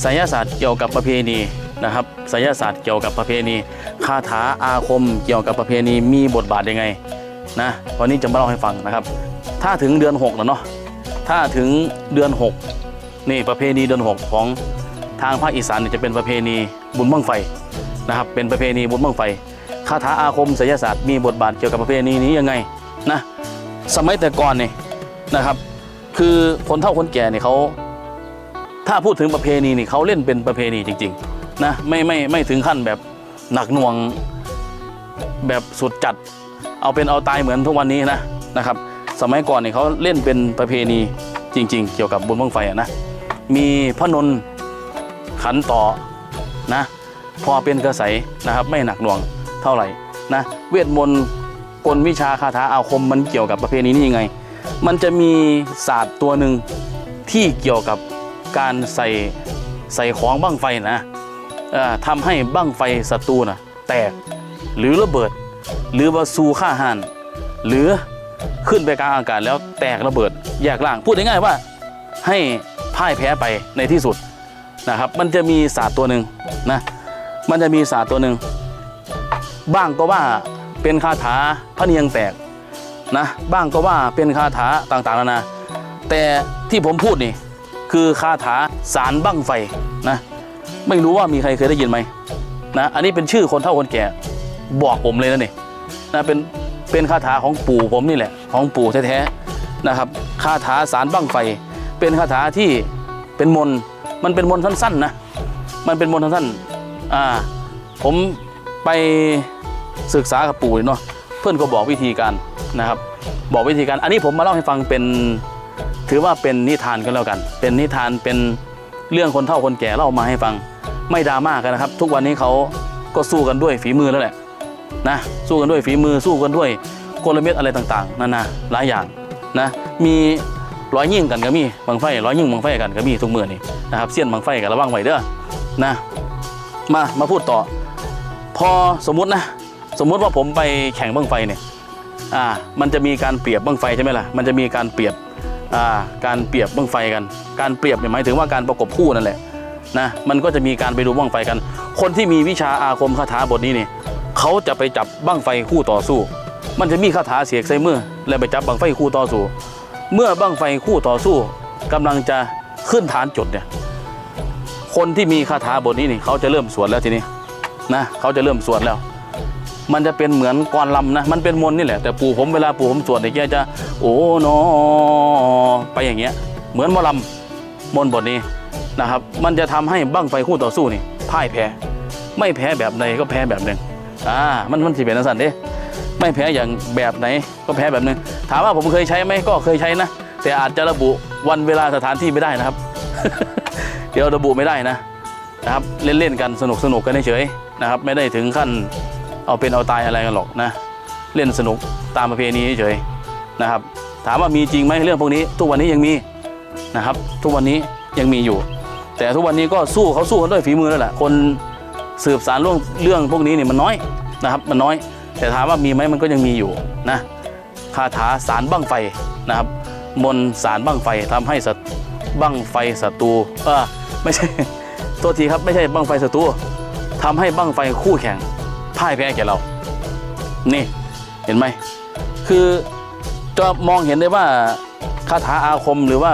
ไสยศาสตร์เกี่ยวกับประเพณีนะครับไสยศาสตร์เกี่ยวกับประเพณีคาถาอาคมเกี่ยวกับประเพณีมีบทบาทยังไงนะวันนี้จะมาเล่าให้ฟังนะครับ ถ้าถึงเดือน6แล้วเนาะถ้าถึงเดือน 6 นี่ประเพณีเดือน 6 ของทางภาคอีสานเนี่ยจะเป็นประเพณีบุญบั้งไฟนะครับเป็นประเพณีบุญบั้งไฟคาถาอาคมไสยศาสตร์มีบทบาทเกี่ยวกับประเพณีนี้ยังไงนะสมัยแต่ก่อนนี่นะครับ คือคนเฒ่าคนแก่เนี่ยเขา ถ้าพูดถึงประเพณีนี่เขาเล่นเป็นประเพณีจริงๆนะไม่ไม่ไม่ถึงขั้นแบบหนักหน่วงแบบสุดจัด เอาเป็นเอาตายเหมือนทุกวันนี้นะนะครับ สมัยก่อนเนี่ยเขาเล่นเป็นประเพณีจริง ๆ เกี่ยวกับบุญบังไฟอะนะมีพระนนขันต่อนะพอเป็นกระใสนะครับไม่หนักหน่วงเท่าไหร่นะเวทมนต์กลวิชาคาถาอาคมมันเกี่ยวกับประเพณีนี้ยังไง มันจะมีศาสตร์ตัวหนึ่งที่เกี่ยวกับ การใส่ใส่ของบั้งไฟนะทำให้บั้งไฟศัตรูนะแตกหรือระเบิด หรือว่าซูฆ่าหันหรือขึ้นไปกลางอากาศแล้วแตกระเบิดแยกล่างพูดง่ายๆว่าให้พ่ายแพ้ไปในที่สุดนะครับ มันจะมีศาสตร์ตัวหนึ่งนะมันจะมีศาสตร์ตัวหนึ่งบ้างก็ว่าเป็นคาถาพระเนียงแตกนะบ้างก็ว่าเป็นคาถาต่างๆนานาแต่ที่ผมพูดนี่ คือคาถาสารบั้งไฟนะไม่รู้ว่ามีใครเคยได้ยินไหมนะอันนี้เป็นชื่อคนเฒ่าคนแก่บอกผมเลยนะนี่นะเป็นเป็นคาถาของปู่ผมนี่แหละ ของปู่แท้ๆนะครับคาถาสารบั้งไฟ เป็นคาถาที่เป็นมน์มันเป็นมน์สั้นๆนะมันเป็นมน์สั้นๆอ่าผมไปศึกษากับปู่เนาะเพื่อนก็บอกวิธีการนะครับ บอกวิธีการ อันนี้ผมมาเล่าให้ฟังเป็น ถือว่าเป็นนิทานก็แล้วกัน เป็นนิทานเป็นเรื่องคนเฒ่าคนแก่เล่ามาให้ฟัง ไม่ดราม่ากันนะครับ ทุกวันนี้เขาก็สู้กันด้วยฝีมือแล้วแหละนะสู้กันด้วยฝีมือสู้กันด้วยกลเม็ดอะไรต่างๆนานาหลายอย่างนะมีร้อยยิ่งกันก็มีบังไฟร้อยยิ่งบังไฟกันก็มีทุกมือนี่นะครับเสี้ยนบังไฟกันระวังไว้เด้อนะมามาพูดต่อ พอสมมตินะสมมุติว่าผมไปแข่งบังไฟเนี่ยอ่ามันจะมีการเปรียบบังไฟใช่ไหมล่ะมันจะมีการเปรียบ การเปรียบบั้งไฟกัน การเปรียบเนี่ยหมายถึงว่าการประกบคู่นั่นแหละนะมันก็จะมีการไปดูบั้งไฟกัน คนที่มีวิชาอาคมคาถาบทนี้นี่เขาจะไปจับบั้งไฟคู่ต่อสู้ มันจะมีคาถาเสียกใส่มือแล้วไปจับบั้งไฟคู่ต่อสู้ เมื่อบั้งไฟคู่ต่อสู้กำลังจะขึ้นฐานจุดเนี่ยคนที่มีคาถาบทนี้นี่เขาจะเริ่มสวดแล้วทีนี้นะเขาจะเริ่มสวดแล้ว มันจะเป็นเหมือนกรลำนะ มันเป็นมนนี่แหละ แต่ปู่ผมเวลาปู่ผมสวดเนี่ยแกจะ โอ้นอไปอย่างเงี้ย เหมือนมอลำมนบทนี้นะครับ มันจะทำให้บั้งไฟคู่ต่อสู้นี่พ่ายแพ้ ไม่แพ้แบบใดก็แพ้แบบหนึ่งอ่า มันมันสิเป็นสันเด้ไม่แพ้อย่างแบบไหนก็แพ้แบบหนึ่งถามว่าผมเคยใช้ไหมก็เคยใช้นะ แต่อาจจะระบุวันเวลาสถานที่ไม่ได้นะครับ เดี๋ยวระบุไม่ได้นะนะครับเล่นๆกันสนุกสนุกกันเฉยๆนะครับ ไม่ได้ถึงขั้น เอาเป็นเอาตายอะไรกันหรอกนะ เล่นสนุกตามประเพณีเฉยนะครับ ถามว่ามีจริงไหมเรื่องพวกนี้ ทุกวันนี้ยังมีนะครับ ทุกวันนี้ยังมีอยู่ แต่ทุกวันนี้ก็สู้เขาสู้กันด้วยฝีมือแล้วแหละคนสืบสารเรื่องเรื่องพวกนี้เนี่ยมันน้อยนะครับ มันน้อย แต่ถามว่ามีไหมมันก็ยังมีอยู่นะคาถาสารบั้งไฟนะครับ มนสารบั้งไฟทำให้สัตบั้งไฟศัตรูเออไม่ใช่โทษทีครับไม่ใช่บั้งไฟศัตรูทำให้บั้งไฟคู่แข่ง พ่ายแพ้แก่เรา นี่เห็นไหม คือจะมองเห็นได้ว่าคาถาอาคมหรือว่า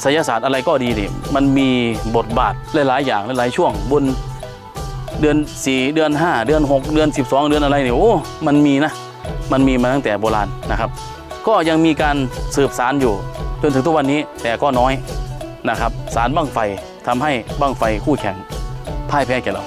ไสยศาสตร์อะไรก็ดีนี่มันมีบทบาทหลายๆอย่างหลายๆช่วงบนเดือน 4 เดือน 5 เดือน 6 เดือน 12 เดือนอะไรเนี่ยโอ้ มันมีนะ มันมีมาตั้งแต่โบราณนะครับ ก็ยังมีการสืบสารอยู่ จนถึงทุกวันนี้แต่ก็น้อยนะครับ สารบั้งไฟทำให้บั้งไฟคู่แข่งพ่ายแพ้แก่เรา